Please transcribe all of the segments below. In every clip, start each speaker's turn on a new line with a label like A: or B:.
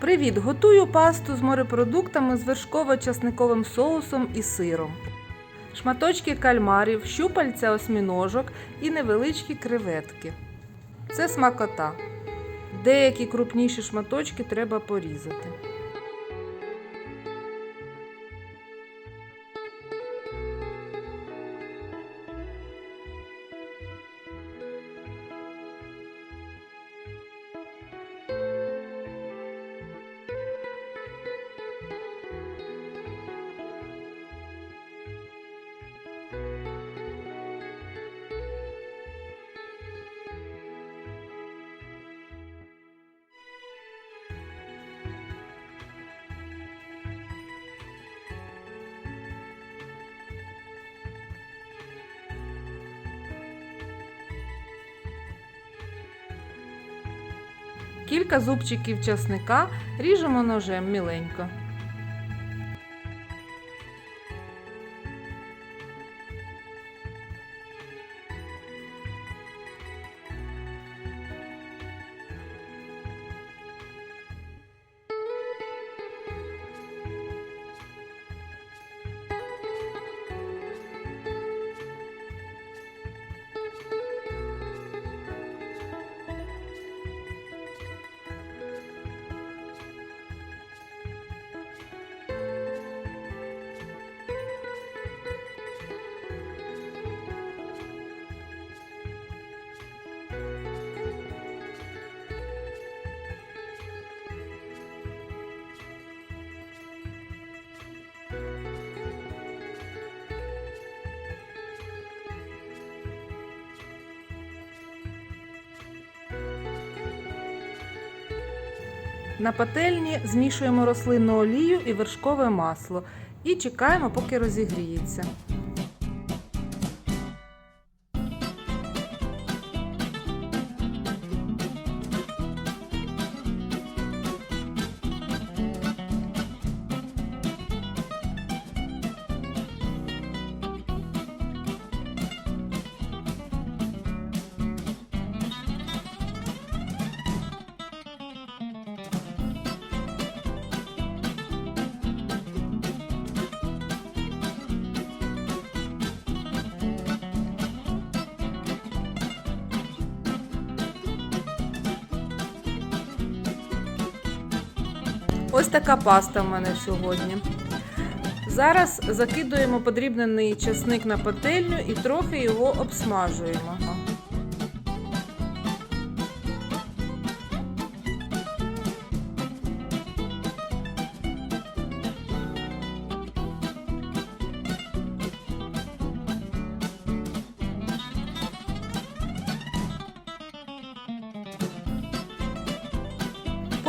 A: Привіт! Готую пасту з морепродуктами з вершково-часниковим соусом і сиром. Шматочки кальмарів, щупальця осьміножок і невеличкі креветки. Це смакота. Деякі крупніші шматочки треба порізати. Кілька зубчиків часника ріжемо ножем міленько. На пательні змішуємо рослинну олію і вершкове масло і чекаємо, поки розігріється. Ось така паста в мене сьогодні. Зараз закидуємо подрібнений часник на пательню і трохи його обсмажуємо.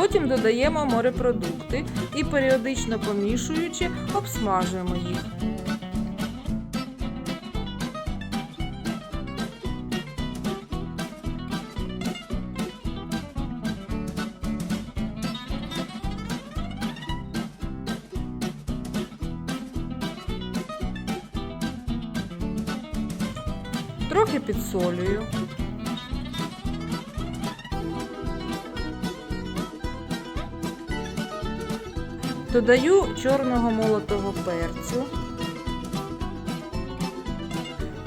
A: Потім додаємо морепродукти і періодично помішуючи, обсмажуємо їх. Трохи підсолюю. Додаю чорного молотого перцю.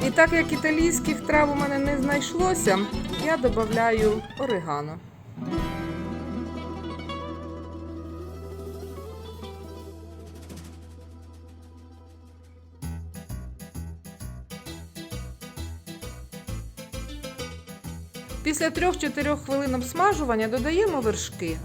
A: І так як італійських трав у мене не знайшлося, я додаю орегано. Після 3-4 хвилин обсмажування додаємо вершки.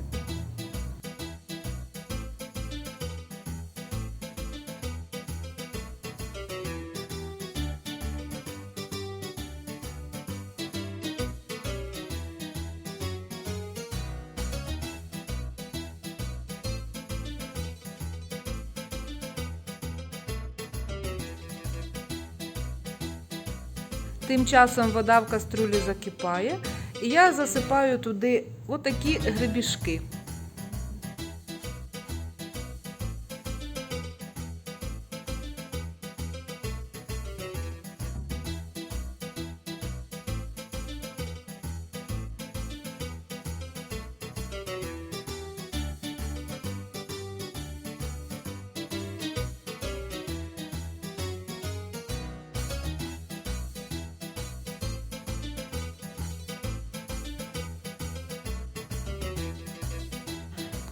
A: Тим часом вода в каструлі закипає, і я засипаю туди отакі гребішки.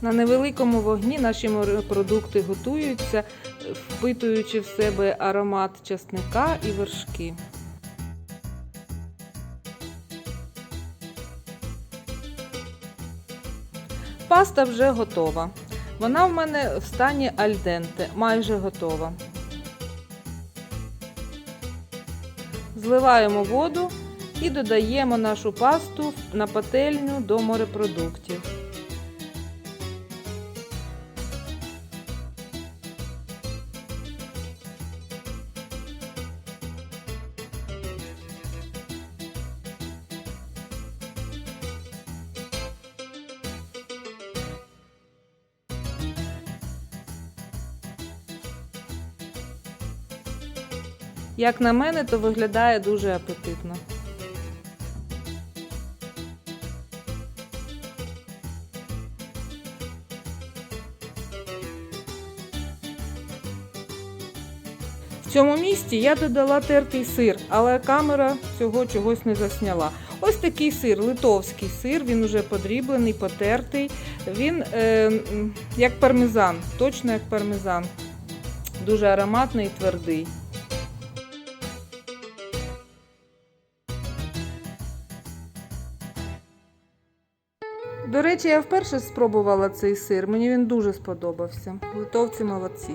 A: На невеликому вогні наші морепродукти готуються, впитуючи в себе аромат часника і вершки. Паста вже готова. Вона в мене в стані альденте, майже готова. Зливаємо воду і додаємо нашу пасту на пательню до морепродуктів. Як на мене, то виглядає дуже апетитно. В цьому місці я додала тертий сир, але камера цього чогось не засняла. Ось такий сир, литовський сир, він уже подріблений, потертий. Він е, як пармезан, точно як пармезан. Дуже ароматний і твердий. До речі, я вперше спробувала цей сир. Мені він дуже сподобався. Литовці молодці.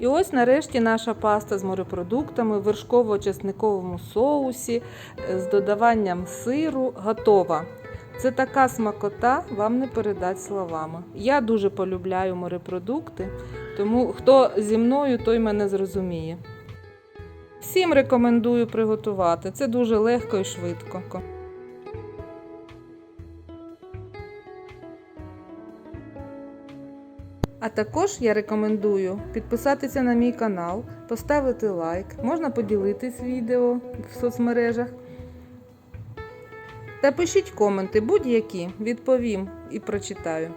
A: І ось нарешті наша паста з морепродуктами в вершково-часниковому соусі е, з додаванням сиру готова. Це така смакота, вам не передать словами. Я дуже полюбляю морепродукти, тому хто зі мною, той мене зрозуміє. Всім рекомендую приготувати. Це дуже легко і швидко. А також я рекомендую підписатися на мій канал, поставити лайк, можна поділитись відео в соцмережах. Та пишіть коменти будь-які, відповім і прочитаю.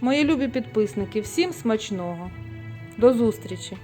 A: Мої любі підписники, всім смачного! До зустрічі!